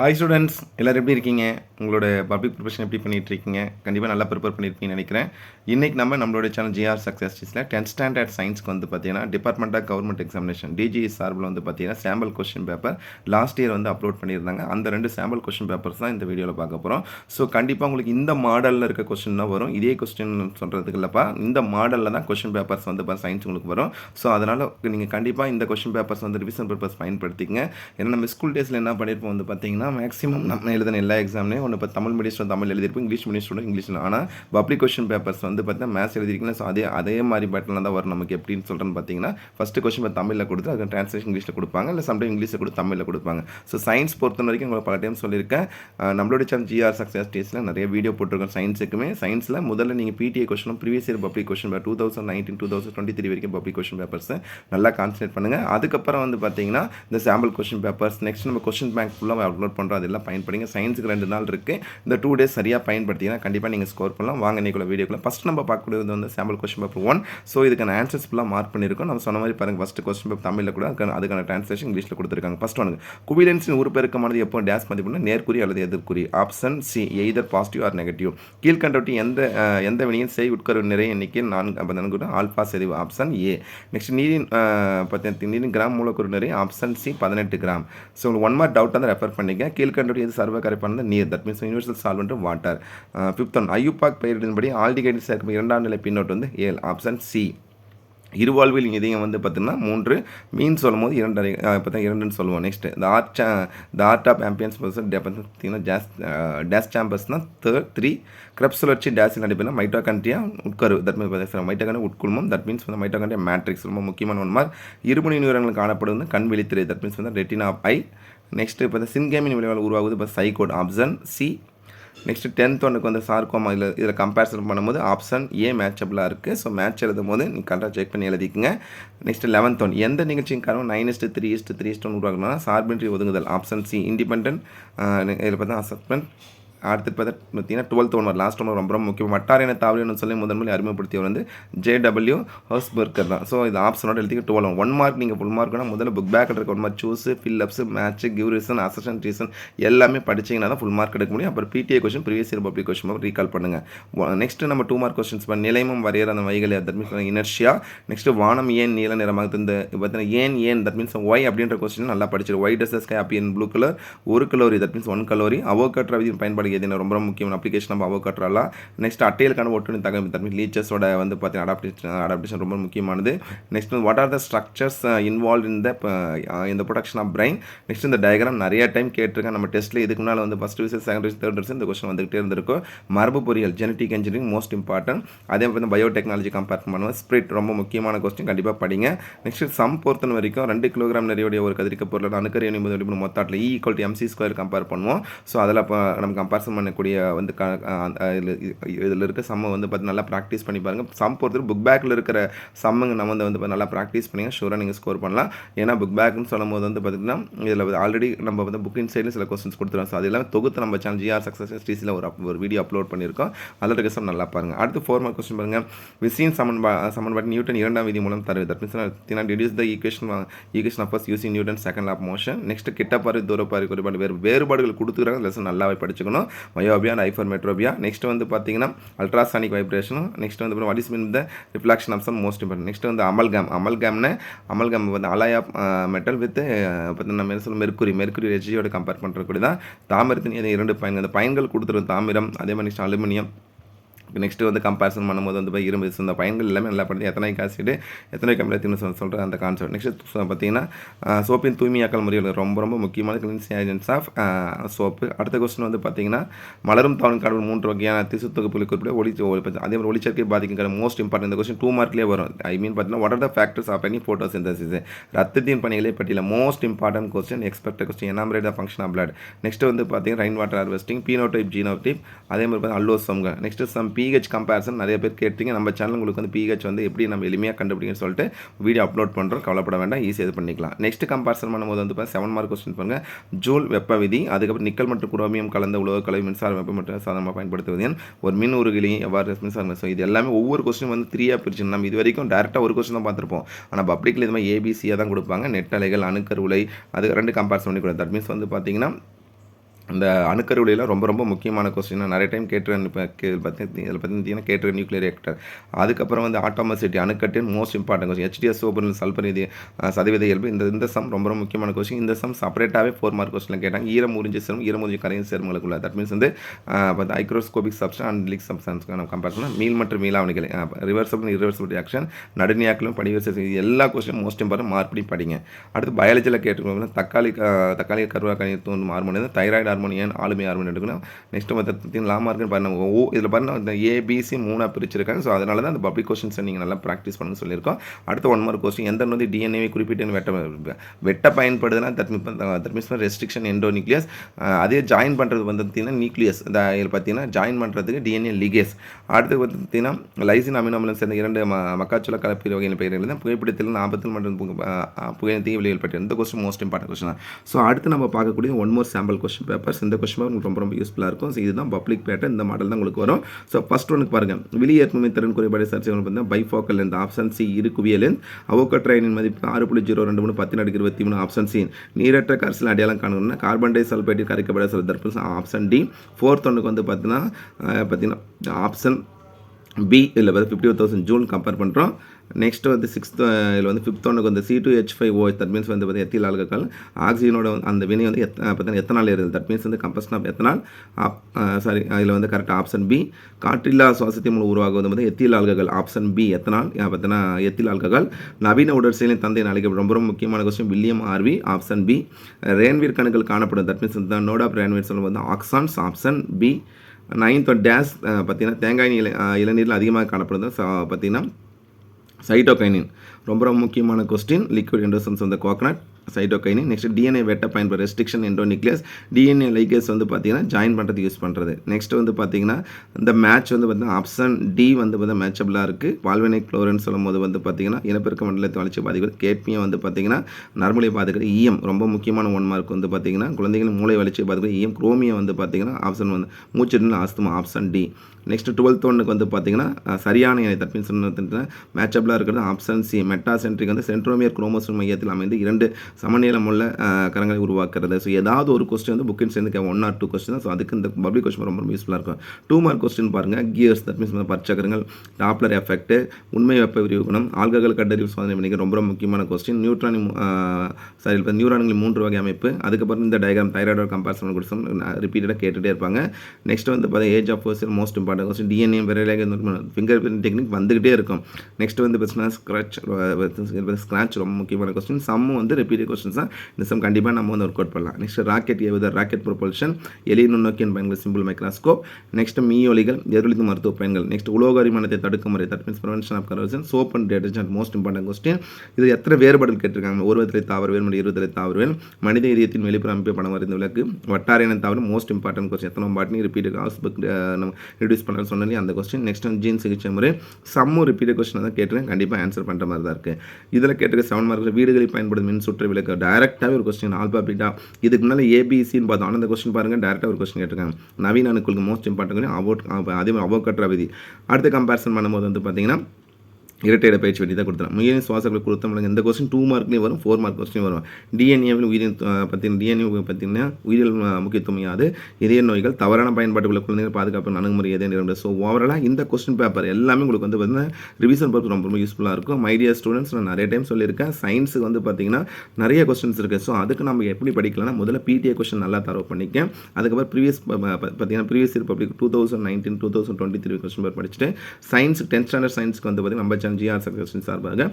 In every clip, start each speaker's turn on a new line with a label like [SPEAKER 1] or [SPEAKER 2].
[SPEAKER 1] Hi students எல்லோரும் எப்படி இருக்கீங்க? உங்களோட பப்ளிக் ப்ரிப்பரேஷன் எப்படி பண்ணிட்டு இருக்கீங்க கண்டிப்பாக நல்லா ப்ரிப்பேர் பண்ணியிருப்பீங்கன்னு நினைக்கிறேன். இன்றைக்கி நம்ம நம்மளோட சேனல் ஜிஆர் சக்ஸஸ் டீஸில் டென்த் ஸ்டாண்டர்ட் சயின்ஸ்க்கு வந்து பார்த்தீங்கன்னா department of government examination DG சார்பில் வந்து பார்த்தீங்கன்னா sample question paper last year வந்து அப்லோட் பண்ணியிருந்தாங்க. அந்த ரெண்டு சாம்பிள் கொஸ்டின் பேப்பர்ஸ் தான் இந்த வீடியோவில் பார்க்க போகிறோம் ஸோ கண்டிப்பாக உங்களுக்கு இந்த மாடலில் இருக்க கொஸ்டின் தான் வரும். இதே கொஸ்டின் சொல்கிறதுக்கு இல்லைப்பா இந்த மாடலில் தான் கொஸ்டின் பேப்பர்ஸ் வந்து பார்த்தா சயின்ஸ் உங்களுக்கு வரும். ஸோ அதனால் நீங்கள் கண்டிப்பாக இந்த கொஸ்டின் பேப்பர்ஸ் வந்து ரிவிஷன் பர்பஸ் பயன்படுத்திங்க ஏன்னா நம்ம ஸ்கூல் டேஸில் என்ன பண்ணியிருப்போம் வந்து பார்த்தீங்கன்னா மேக்ஸிமம் நம்ம எழுதின எல்லா எக்ஸாம்லேயும் ஒன்று இப்போ தமிழ் மீடியம் ஸ்டூடெண்ட் தமிழ் எழுதியிருப்போம் இங்கிலீஷ் மீடியம் ஸ்டூடெண்ட் இங்கிலீஷில் ஆனால் பப்ளிக் கொஸ்டின் பேப்பர்ஸ் வந்து பார்த்தீங்கன்னா மேத்ஸ் எழுதிருக்கீங்கன்னா ஸோ அதே அதே மாதிரி பேட்டர்ல தான் வரும். நமக்கு எப்படின்னு சொல்கிறேன்னு பார்த்தீங்கன்னா ஃபஸ்ட்டு கொஸ்டின் இப்போ தமிழில் கொடுத்து அதுக்கு ட்ரான்ஸ்லேஷன் இங்கிலீஷில் கொடுப்பாங்க. இல்லை சம்டைம் இங்கிலீஷில் கொடுத்து தமிழில் கொடுப்பாங்க. ஸோ சயின்ஸ் பொறுத்த வரைக்கும் உங்களுக்கு பல டைம் சொல்லியிருக்கேன். நம்மளோட சேனல் ஜிஆர் சக்ஸஸ் டேஸில் நிறைய வீடியோ போட்டிருக்கோம் சயின்ஸுக்குமே சயின்ஸில் முதல்ல நீங்கள் PTA கொஸ்டினும் previous year public question two thousand nineteen two thousand twenty three வரைக்கும் பப்ளிக் கொஸ்டின் பேப்பர்ஸ் நல்லா கான்சன்ட்ரேட் பண்ணுங்கள் அதுக்கப்புறம் வந்து பார்த்தீங்கன்னா இந்த சாம்பிள் கொஸ்டின் பேப்பர்ஸ் நெக்ஸ்ட் நம்ம கொஸ்டின் பேங்க் ஃபுல்லாக அப்லோட் பண்ணுறோம் அதெல்லாம் பயன்படுங்க சயின்ஸுக்கு ரெண்டு நாள் இருக்குது இந்த டூ டேஸ் சரியாக பயன்படுத்திங்கன்னா கண்டிப்பாக நீங்கள் ஸ்கோர் பண்ணலாம். வாங்க இன்னைக்குள்ள வீடியோக்குள்ள ஃபஸ்ட் நம்ம பார்க்கக்கூடியது வந்து sample question paper one so இதுக்கான ஆன்சர்ஸ் ஃபுல்லாக மார்க் பண்ணியிருக்கோம். நம்ம சொன்ன மாதிரி பாருங்கள் ஃபஸ்ட் கொஸ்டின் பேப்பர் தமிழில் கூட அதுக்கான அதுக்கான ட்ரான்ஸ்லேஷன் இங்கிலீஷில் கொடுத்துருக்காங்க. ஃபஸ்ட் ஒன்று குவிலன்ஸின் உருப்பெருக்கமானது எப்போ டேஸ் மதிப்புனா நேர்குறி அல்லது எதிர்குறி? Option C either positive or negative கீழ்கண்டவற்றி எந்த எந்த வினையும் செய் உட்கரு நிறைய எண்ணிக்கை நான்கு அப்போ ஆல்பா செறிவு? ஆப்ஷன் ஏ நெக்ஸ்ட் நீரின் அஹ், நீரின் கிராம் மூலக்கூறு நிறை. ஆப்ஷன் சி பதினெட்டு கிராம். ஸோ உங்களுக்கு ஒன் மார்க் டவுட் வந்து ரெஃபர் பண்ணிக்க கீழ்கண்டவற்றி எது சர்வ கரைப்பானது நீர் that means universal solvent water. Fifth one IUPAC பெயரின்படி aldehyde சேர்க்கும் இரண்டாம் நிலை பின்னோட்டு வந்து ஏழு ஆப்ஷன் சி இருவாழ்வில் இதயம் வந்து பார்த்தீங்கன்னா மூன்று மீன் சொல்லும் போது இரண்டு பார்த்தா இரண்டுன்னு சொல்லுவோம். நெக்ஸ்ட் இந்த ஆர்ட் சா ஆர்ட் ஆஃப் ஆம்பியன்ஸ் பார்த்தீங்கன்னா ஜாஸ் டேஸ் சாம்பர்ஸ்னால் தேர்ட் த்ரீ கிரப் சுழற்சி டேஸில் நடைபெறும் மைட்டோகான்ட்ரியா உட்கரு. தட் மீன்ஸ் மைட்டோகண்ட்ரியா உட்குழுமம் தட் மீன்ஸ் வந்து மைட்டோகண்ட்ரியா மேட்ரிக்ஸ் ரொம்ப முக்கியமான ஒன்று மாதிரி இருமணி நியூரங்கள் காணப்படுவது கண் வெளித்திரை. தட் மீன்ஸ் வந்து ரெட்டினா ஐ நெக்ஸ்ட்டு இப்போ சின்கேமின் விளைவால் உருவாகுது இப்போ zygote option C next tenth ஒன்றுக்கு வந்து சார்க்கோமா இதில் இதில் கம்பேரிசன் பண்ணும்போது ஆப்ஷன் ஏ மேட்சபிளாக இருக்குது ஸோ மேட்ச் எழுதும் போது நீங்கள் கரெக்டாக செக் பண்ணி எழுதிக்கங்க. Next eleventh one. எந்த நிகழ்ச்சியும் காரணம் nine is to three is to three is to உருவாக்கணும்னா சார்பின்றி ஒதுங்குதல் ஆப்ஷன் சி இண்டிபெண்ட் இதில் பார்த்தா அசஸ்மெண்ட் அடுத்து பார்த்தா பார்த்தீங்கன்னா டுவெல்த் ஒன் லாஸ்ட் ஒன் ரொம்ப ரொம்ப முக்கியம். வட்டாரின தாவலின்னு சொல்லி முதன் அறிமுகப்படுத்தியவர் வந்து ஜே டபிள்யூ ஹோஸ்பர்கர் தான். ஸோ இது ஆப்ஷனோட எழுதி டுவெல் ஒன் மார்க் நீங்கள் ஃபுல் மார்க்னா முதல்ல புக் பேக் இருக்க one mark choose fill ups match give reason Hasan reason எல்லாமே படிச்சிங்கன்னா தான் ஃபுல் மார்க் எடுக்க முடியும். அப்புறம் PTA question previous year public question recall பண்ணுங்கள் நெக்ஸ்ட் நம்ம டூ மார்க் கொஸ்டின்ஸ் பண்ண நிலைமம் வரையற அந்த வைகளை தட் மீன்ஸ் இனர்ஷியா நெக்ஸ்ட் வானம் ஏன் நீல நிறமாக இந்த பார்த்தீங்கன்னா ஏன் ஏன் தட் மீன்ஸ் ஒய் அப்படின்ற கொஸ்டின் நல்லா படிச்சிரு. ஒய் டஸ் ஸ்கை அப்பி ப்ளூ கலர் ஒரு calorie that means one calorie அவோ விதியின் பயன்பாடு எதுனா ரொம்ப ரொம்ப முக்கியமான அப்ளிகேஷன் நம்ம அவகாட்டுறலாம் நெக்ஸ்ட் அட்டையிலுக்கான ஒட்டுணி தகவல் தமிழ் லீச்சர்ஸோட லீச்சஸோட வந்து பார்த்தீங்கன்னா அடாப்டேஷன் அடாப்டேஷன் ரொம்ப முக்கியமானது. Next what are the structures involve in the இந்த ப்ரொடக்ஷன் ஆஃப் பிரைன் நெக்ஸ்ட் இந்த டயக்ராம் நிறைய டைம் கேட்டிருக்கேன். நம்ம டெஸ்ட்டில் இதுக்கு முன்னால் வந்து ஃபஸ்ட் விசஸ் செகண்ட் விசஸ் தேர்ட் விசஸ் இந்த கொஸ்டின் வந்துகிட்டே இருந்திருக்கும் மரபு பொறியியல் ஜெனட்டிக் இன்ஜினியரிங் மோஸ்ட் இம்பார்ட்டன்ட் அதே மாதிரி பயோடெக்னாலஜி கம்பேர் பண்ணுவோம் ஸ்பிரிட் ரொம்ப முக்கியமான கொஸ்டின் கண்டிப்பாக படிங்க. நெக்ஸ்ட் சம் பொறுத்தன வரைக்கும் ரெண்டு கிலோகிராம் நிறையுடைய ஒரு கதிரிக்க பொருள் அணுக்கரி மொத்தாட்டில் equal to MC square compare பண்ணுவோம். ஸோ அதில் நம்ம கம்பேர் பார்சல் பண்ணக்கூடிய வந்து க இதில் இதில் இருக்க சம்மை வந்து பார்த்து நல்லா ப்ராக்டிஸ் பண்ணி பாருங்கள் சம் பொறுத்தவரை புக் பேக்கில் இருக்கிற சம்முங்க நம்ம வந்து வந்து நல்லா ப்ராக்டிஸ் பண்ணிங்க. ஷூராக நீங்கள் ஸ்கோர் பண்ணலாம். ஏன்னா புக் பேக்னு சொல்லும் போது வந்து பார்த்திங்கன்னா இதில் ஆல்ரெடி நம்ம வந்து புக் இன்சைடில் சில கொஸ்டின்ஸ் கொடுத்துருவோம் ஸோ அது எல்லாமே தொகுத்து நம்ம சேனல் ஜிஆர் சக்ஸஸ் ஸ்டீஸில் ஒரு ஒரு வீடியோ அப்லோட் பண்ணியிருக்கோம். அதில் இருக்க சம் நல்லா பாருங்கள் அடுத்து ஃபோர் மார்க் கொஸ்டின் பாருங்கள் விசின் சமன்பா சமன்பாடு நியூட்டன் இரண்டாம் விதி மூலம் தருவது that means deduce the equation equation of using Newton second of motion next கிட்ட பாரு தூர பாரு குறைபாடு வேறு வேறுபாடுகள் கொடுத்துக்கிறாங்க. லெசன் நல்லாவே படிச்சுக்கணும். Myopia and hypermetropia next வந்து பார்த்தீங்கன்னா அல்ட்ராசானிக் வைப்ரேஷனும் நெக்ஸ்ட் வந்து what is mean the reflection of sum most important next வந்து அமல்காம் அமல்காம்னு அமல்காம் வந்து அலாயா மெட்டல் வித் பார்த்தீங்கன்னா நம்ம சொல்ல மெர்க்குரி மெர்க்குரி ரெஜியோட கம்பேர் பண்ணுறக்கூடிய தான் தாமிரத்தின் இரண்டு பயன்கள். அந்த பயன்கள் கொடுத்துருந்த தாமிரம் அதே மாதிரி நெக்ஸ்ட் அலுமினியம். நெக்ஸ்ட்டு வந்து கம்பேரிசன் பண்ணும்போது வந்து போய் இரும்பு இந்த பயன்கள் எல்லாமே நல்லா பண்ணி எத்தனை ஆசிடு எத்தனை கம்பெனி சொல்ல சொல்கிற அந்த கான்செப்ட் நெக்ஸ்ட் பார்த்தீங்கன்னா சோப்பின் தூய்மையாக்கல் முறைகள். ரொம்ப ரொம்ப முக்கியமான கிளின்சிங் ஏஜென்ட்ஸ் ஆஃப் சோப்பு. அடுத்த கொஸ்டின் வந்து பார்த்தீங்கன்னா மலரும் தாவன் கடவுள் மூன்று வகையான திசு தொகுப்புகளை குறிப்பிட ஒளி அதே மாதிரி ஒளிச்சேர்க்கை பாதிக்கிற மோஸ்ட் இம்பார்ட்டன் இந்த கொஸ்டின் டூ மார்க்லேயே வரும். ஐ மீன் பார்த்தீங்கன்னா what are the factors of any photosynthesis ரத்தத்தின் பணிகளை பற்றியில் most important question expect question enumerate the function of blood next வந்து பார்த்தீங்கன்னா ரெயின் வாட்டர் ஹார்வெஸ்டிங் ஜீனோ டைம் அதே மாதிரி பார்த்தீங்கன்னா அல்லோசம்ங்க நெக்ஸ்ட் சம் பிஹெச் கம்பேரிசன் நிறைய பேர் கேட்டீங்க. நம்ம சேனல் உங்களுக்கு வந்து பிஹெச் வந்து எப்படி நம்ம எளிமையாக கண்டுபிடிக்கணும்னு சொல்லிட்டு வீடியோ அப்லோட் பண்ணுறோம் கவலைப்பட வேண்டாம். ஈஸியாக இது பண்ணிக்கலாம். நெக்ஸ்ட் கம்பேரிசன் பண்ணும்போது வந்து பார்த்தா செவன் மார்க் கொஸ்டின் பாருங்க. ஜூல் வெப்ப விதி அதுக்கப்புறம் நிக்கல் மற்றும் குரோமியம் கலந்த உலக கலவை மின்சார வெப்பம் மற்றும் சாதனமாக பயன்படுத்துவது ஒரு மின் உருகிலையும் எவ்வாறு மின்சாரம் இது எல்லாமே ஒவ்வொரு கொஸ்டின் வந்து த்ரீயாக பிரிச்சு நம்ம இது வரைக்கும் டேரெக்டாக ஒரு கொஸ்டின் தான் பார்த்துருப்போம். ஆனால் பப்ளிக்கில் இது மாதிரி ஏபிசியாக தான் கொடுப்பாங்க. நெட்டலைகள் அணுக்கருவிலை அது ரெண்டு கம்பேரிசன் பண்ணி கொடுத்தேன் தட் மீன்ஸ் வந்து பார்த்தீங்கன்னா இந்த அணுக்கருவிலாம் ரொம்ப ரொம்ப முக்கியமான கொஸ்டின் நிறைய டைம் கேட்டுருவேன் இப்போ இதில் பற்றி இதில் பார்த்தீங்கன்னா கேட்டுருவேன் நியூக்ளியர் ரியாக்டர் அதுக்கப்புறம் வந்து ஆட்டோமசிட்டி அணுக்கட்டின் மோஸ்ட் இம்பார்ட்டன் கொஸ்டின் ஹெச்டிஎஸ் ஓபன் சல்பர் இது சதவீத இயல்பு. இந்த இந்த சம் ரொம்ப ரொம்ப முக்கியமான கொஸ்டின் இந்த சம் செப்பரேட்டாகவே ஃபோர் மார்க் கொஸ்டின் கேட்டாங்க. ஈரம் உறிஞ்சி சேரும் ஈரம் உறிஞ்சி கரையும் சேர்மங்களுக்குள்ள தட் மீன்ஸ் வந்து பார்த்து ஐக்ரோஸ்கோபிக் சப்ஸ்டன் அண்ட் லிக் சப்ஸ்டன்ஸ்க்கு நம்ம கம்பேர் பண்ணால் மீல் மற்றும் மீளாவணிகள் ரிவர்சபிள் இரிவர்சபிள் ரியாக்ஷன் நடுநியாக்களும் படிவரிசை இது எல்லா கொஸ்டின் மோஸ்ட் இம்பார்ட்டன் மார்க் படிங்க. அடுத்து பயாலஜியில் கேட்டுக்கோங்க தக்காளி தக்காளி கருவா கனி தூண்டும் ஹார்மோன் தைராய்டு ஹார்மோன் ஏன் ஆளுமை ஹார்மோன் எடுக்கணும். நெக்ஸ்ட் வந்து லா மார்க்னு பாருங்க ஓ இதில் பாருங்க இந்த ஏபிசி மூணாக பிரிச்சிருக்காங்க. ஸோ அதனால தான் அந்த பப்ளிக் கொஸ்டின்ஸை நீங்கள் நல்லா ப்ராக்டிஸ் பண்ண சொல்லியிருக்கோம். அடுத்து ஒன் மார்க் கொஸ்டின் எந்த வந்து டிஎன்ஏவை குறிப்பிட்டு வெட்ட வெட்ட பயன்படுதுன்னா that that means restriction endonuclease அதே ஜாயின் பண்ணுறது வந்து பார்த்தீங்கன்னா நியூக்ளியஸ் இந்த இதில் பார்த்தீங்கன்னா ஜாயின் பண்ணுறதுக்கு டிஎன்ஏ லிகேஸ் அடுத்து பார்த்தீங்கன்னா லைசின் அமினோமலம் சேர்ந்த இரண்டு மக்காச்சோள கலப்பீர் வகையின் பெயர்கள் தான் புகைப்பிடித்தல் ஆபத்தில் மற்றும் புகை தீ விளைவில் பற்றி இந்த question most important question so அடுத்து நம்ம பார்க்கக்கூடிய one more sample question papers இந்த கொஸ்டின் உங்களுக்கு ரொம்ப ரொம்ப யூஸ்ஃபுல்லாக இருக்கும். ஸோ இதுதான் பப்ளிக் பேட்டர் இந்த மாடல் தான் உங்களுக்கு வரும். ஸோ ஃபஸ்ட் ஒனுக்கு பாருங்க. வெளியேற்றுமை திறன் குறைபாடு சர்ச்சை பார்த்தீங்கன்னா பைஃபோக்கல் இந்த ஆப்ஷன் சி இரு குவியலின் அவோக்கட்ரைனின் மதிப்பு ஆறு புள்ளி ஜீரோ ரெண்டு மூணு பத்து நடுக்கு இருபத்தி மூணு ஆப்ஷன் சி நீரற்ற கரிசல் அடையாளம் காணணும்னா கார்பன் டை சல்பேட்டில் கரைக்கப்பட சில தர்பல் ஆப்ஷன் டி ஃபோர்த் ஒன்றுக்கு வந்து பார்த்தீங்கன்னா பார்த்தீங்கன்னா ஆப்ஷன் பி இதில் வந்து ஃபிஃப்டி தௌசண்ட் ஜூன் கம்பேர் பண்ணுறோம் நெக்ஸ்ட் வந்து சிக்ஸ்த் இதில் வந்து ஃபிஃப்த் ஒன்றுக்கு வந்து C two H five O that means வந்து பார்த்தீங்கன்னா எத்தில் ஆல்கஹால் ஆக்சிஜனோட அந்த வினை வந்து எத் பார்த்தீங்கன்னா எத்தனால் இருந்தது தட் மீன்ஸ் வந்து கம்பஸ்ட் ஆஃப் எத்தனால்? சாரி அதில் வந்து கரெக்டாக ஆப்ஷன் பி காற்றில்லா சுவாசத்தின் மூலம் உருவாகுவது வந்து ethyl alcohol option B ethanol? பார்த்தீங்கன்னா எத்தில் ஆல்கஹால் நவீன உடற்செயலின் தந்தை அழைக்கப்படும் ரொம்ப ரொம்ப முக்கியமான question William Harvey option B Ranvier கணுக்கள் காணப்படும். தட் மீன்ஸ் இந்த நோட் ஆஃப் ரேன்வீர் சொல்லும் வந்து ஆக்சான்ஸ் ஆப்ஷன் பி நைன்த் டேஸ் uh, பார்த்தீங்கன்னா தேங்காய் இல uh, இளநீரில் அதிகமாக காணப்படுது. Uh, பார்த்தீங்கன்னா சைட்டோகைனின் ரொம்ப ரொம்ப முக்கியமான கொஸ்டின் லிக்விட் எண்டோசன்ஸ் வந்து கோகனட் சைட்டோகைனின் நெக்ஸ்ட் டிஎன்ஏ வெட்ட பயன்படுற ரெஸ்ட்ரிக்ஷன் எண்டோநிக்ளியஸ் டிஎன்ஏ லைகேஸ் வந்து பார்த்தீங்கன்னா ஜாயின் பண்ணுறது யூஸ் பண்ணுறது நெக்ஸ்ட் வந்து பார்த்தீங்கன்னா இந்த மேட்ச் வந்து பார்த்தீங்கன்னா ஆப்ஷன் டி வந்து பார்த்தீங்கன்னா மேட்சபிளாக இருக்குது பால்வெனிக் குளோரன் சொல்லும் போது வந்து பார்த்தீங்கன்னா இனப்பெருக்க மண்டலத்தை வளர்ச்சி பாதிக்கிறது கேட்மியம் வந்து பார்த்தீங்கன்னா நர்மலையை பாதிக்கிறது ஈயம் ரொம்ப முக்கியமான ஒன் மார்க் வந்து பார்த்தீங்கன்னா குழந்தைகள் மூளை வளர்ச்சி பாதிக்கிறது ஈயம் குரோமியம் வந்து பார்த்தீங்கன்னா ஆப்ஷன் வந்து மூச்சு asthma option D next twelfth ஒன்றுக்கு வந்து பார்த்தீங்கன்னா சரியான இணை தட் மீன்ஸ் மேட்சபிளாக இருக்கிறது ஆப்ஷன் சி மெட்டாசென்ட்ரிக் வந்து சென்ட்ரோமியர் குரோமோசோம் மையத்தில் அமைந்து இரண்டு சமநிலம் உள்ள கரங்களை உருவாக்குறது. ஸோ ஏதாவது ஒரு கொஸ்டின் வந்து புக்கின் சேர்ந்து ஒன் ஆர் டூ கொஸ்டின் தான் ஸோ அதுக்கு இந்த பப்ளிக் கொஸ்டின் ரொம்ப ரொம்ப யூஸ்ஃபுல்லாக இருக்கும். டூ மார்க் கொஸ்டின் பாருங்கள் கியர்ஸ் தட் மீன்ஸ் பற்சக்கரங்கள் டாப்லர் எஃபெக்ட் உண்மை வெப்ப விரிவுகணம் ஆல்கஹால் கண்டறிவு சோதனை பண்ணிக்க ரொம்ப ரொம்ப முக்கியமான கொஸ்டின் நியூட்ரானி சாரி இப்போ நியூரான்களின் மூன்று வகை அமைப்பு. அதுக்கப்புறம் இந்த டயக்ராம் தைராய்டோட கம்பேரிசன் கொடுத்தோம் ரிப்பீட்டடாக கேட்டுகிட்டே இருப்பாங்க. நெக்ஸ்ட் வந்து பார்த்தா age of person most important question DNA விரைலாக finger print technique வந்துகிட்டே இருக்கும். நெக்ஸ்ட் வந்து பார்த்தீங்கன்னா ஸ்க்ராச் ஸ்க்ராச் ரொம்ப முக்கியமான கொஸ்டின் சம் வந்து ரிப்பீட் ரிப்பீட்டட் கொஸ்டின்ஸ் தான் இந்த சம் கண்டிப்பாக நம்ம வந்து ஒர்க் அவுட் பண்ணலாம். நெக்ஸ்ட் ராக்கெட் ஏவுதல் ராக்கெட் ப்ரொபல்ஷன் எளிய நுண்ணோக்கியின் பயன்கள் சிம்பிள் மைக்ராஸ்கோப் நெக்ஸ்ட் மீயொலிகள் எதிரொலித்து மருத்துவ பயன்கள். நெக்ஸ்ட் உலோக அரிமானத்தை தடுக்கும் முறை that means prevention of corrosion soap and detergent most important question இது எத்தனை வேறுபாடுகள் கேட்டிருக்காங்க? ஒரு விதத்தில் தாவரவேல் மற்றும் இருபது தாவரவேல் மனித இதயத்தின் வெளிப்புற அமைப்பு படம் வரைந்த விளக்கு. வட்டார தாவரம் மோஸ்ட் இம்பார்ட்டன்ட் கொஸ்டின் எத்தனை பாட்டினி ரிப்பீட் ஹாஸ்புக் நம்ம ரெடியூஸ் பண்ண சொன்னாலே அந்த கொஸ்டின் நெக்ஸ்ட் வந்து ஜீன் சிகிச்சை முறை. சம்மும் ரிப்பீட் கொஸ்டின் தான் கேட்டுருக்கேன். கண்டிப்பாக ஆன்சர் பண்ணுற மாதிரி தான் இருக்குது இதில் கேட்டிருக்க செவன் மார்க் வீடுகளில் பயன்படும் மின் சுற்று விளக்கு டைரெக்டாகவே ஒரு கொஸ்டின் ஆல்பாபீட்டா இதுக்கு முன்னால் ஏபிசின்னு பார்த்தோம். ஆனால் அந்த கொஸ்டின் பாருங்கள் டேரெக்டாக ஒரு கொஸ்டின் கேட்டிருக்காங்க. நவீன அணுக்களுக்கு மோஸ்ட் இம்பார்ட்டன் அவோட் அதே மாதிரி அவோக்கட்ரா விதி அடுத்து கம்பேரிசன் பண்ணும்போது வந்து பார்த்தீங்கன்னா இரட்டையிட பயிற்சி வண்டி தான் கொடுத்துரும் உயிரின் சுவாசங்களை முடியும் இந்த கொஸ்டின் டூ மார்க்லேயும் வரும் ஃபோர் மார்க் கொஸ்டின் வரும். டிஎன்ஏவில் உயிரின் பார்த்தீங்கன்னா டிஎன்ஏ பார்த்தீங்கன்னா உயிரியல் முக்கியத்துவம் யாது? இதய நோய்கள் தவறான பயன்பாட்டுக்குள்ள குழந்தைகள் பாதுகாப்பு அணுகுமுறை எதே நிறுவனம் ஸோ ஓவராலாக இந்த கொஸ்டின் பேப்பர் எல்லாமே உங்களுக்கு வந்து பார்த்தீங்கன்னா ரிவிஷன் பர்பஸ் ரொம்ப ரொம்ப யூஸ்ஃபுல்லாக இருக்கும். மைடியா ஸ்டூடெண்ட்ஸ் நான் நிறைய டைம் சொல்லியிருக்கேன். சயின்ஸுக்கு வந்து பார்த்தீங்கன்னா நிறைய கொஸ்டின்ஸ் இருக்குது ஸோ அதுக்கு நம்ம எப்படி படிக்கலாம்னா முதல்ல பிடிஏ கொஸ்டின் நல்லா தரவு பண்ணிக்கேன். அதுக்கப்புறம் ப்ரீவியஸ் பார்த்தீங்கன்னா previous year public two thousand nineteen two thousand twenty three question paper படிச்சுட்டு சயின்ஸ் டென்த் ஸ்டாண்டர்ட் சயின்ஸ்க்கு வந்து பார்த்தீங்கன்னா நம்ம சேனல் ஜிஆர் சக்சன் சார்பாக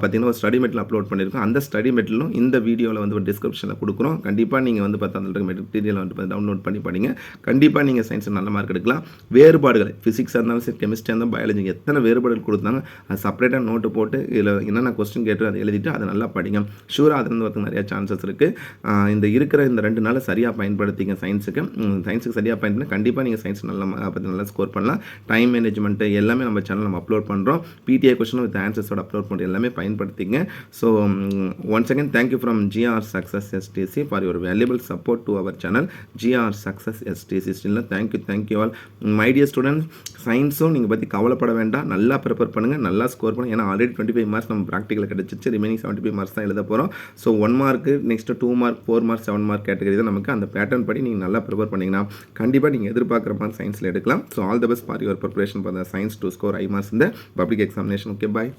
[SPEAKER 1] பார்த்தீங்கன்னா ஒரு ஸ்டடி மெட்டல் அப்லோட் பண்ணியிருக்கோம் அந்த ஸ்டடி மெட்டலும் இந்த வீடியோவில் வந்து ஒரு டிஸ்கிரிப்ஷனில் கொடுக்குறோம். கண்டிப்பாக நீங்கள் வந்து பார்த்தா அந்த மெட்டீரியல் வந்து டவுன்லோட் பண்ணி படிங்க. கண்டிப்பாக நீங்கள் சயின்ஸில் நல்ல மார்க் எடுக்கலாம். வேறுபாடுகள் ஃபிசிக்ஸாக இருந்தாலும் சரி கெமிஸ்ட்ரியாக இருந்தாலும் பயாலஜி எத்தனை வேறுபாடுகள் கொடுத்தாங்க அது செப்பரேட்டாக நோட்டு போட்டு இதில் என்னென்ன கொஸ்டின் கேட்டு அதை எழுதிட்டு அதை நல்லா படிங்க. ஷூராக அதுலேருந்து வரதுக்கு நிறையா சான்சஸ் இருக்குது இந்த இருக்கிற இந்த ரெண்டு நாளை சரியாக பயன்படுத்திங்க சயின்ஸுக்கு சயின்ஸுக்கு சரியாக பயன்படுத்தி கண்டிப்பாக நீங்கள் சயின்ஸ் நல்லா பார்த்து நல்லா ஸ்கோர் பண்ணலாம். டைம் மேனேஜ்மெண்ட்டு எல்லாமே நம்ம சேனல் நம்ம அப்லோட் பண்ணுறோம் பிடிஐ கொஸ்டின் வித் ஆன்சர்ஸோட அப்லோட் பண்ணி எல்லாமே பயன்படுத்திங்க. So once again thank you from GR success STC for your valuable support to our channel GR success STC still thank you thank you all my dear student சயின்ஸும் நீங்கள் பற்றி கவலைப்பட வேண்டாம். நல்லா prepare பண்ணுங்கள் நல்லா ஸ்கோர் பண்ணுங்கள் ஏன்னா ஆல்ரெடி டுவெண்ட்டி ஃபைவ் மார்க்ஸ் நம்ம ப்ராக்டிக்கல் கிடச்சிச்சு ரிமைனிங் செவன்ட்டி ஃபைவ் மார்க்ஸ் தான் எழுத போகிறோம் so one mark next two mark four mark seven mark category தான் நமக்கு அந்த பேட்டர்ன் படி நீங்கள் நல்லா ப்ரிப்பேர் பண்ணிங்கன்னா கண்டிப்பாக நீங்கள் எதிர்பார்க்குற மாதிரி சயின்ஸில் எடுக்கலாம். So all the best for your preparation for the science to score high marks இந்த பப்ளிக் எக்ஸாமினேஷன் ஓகே பாய்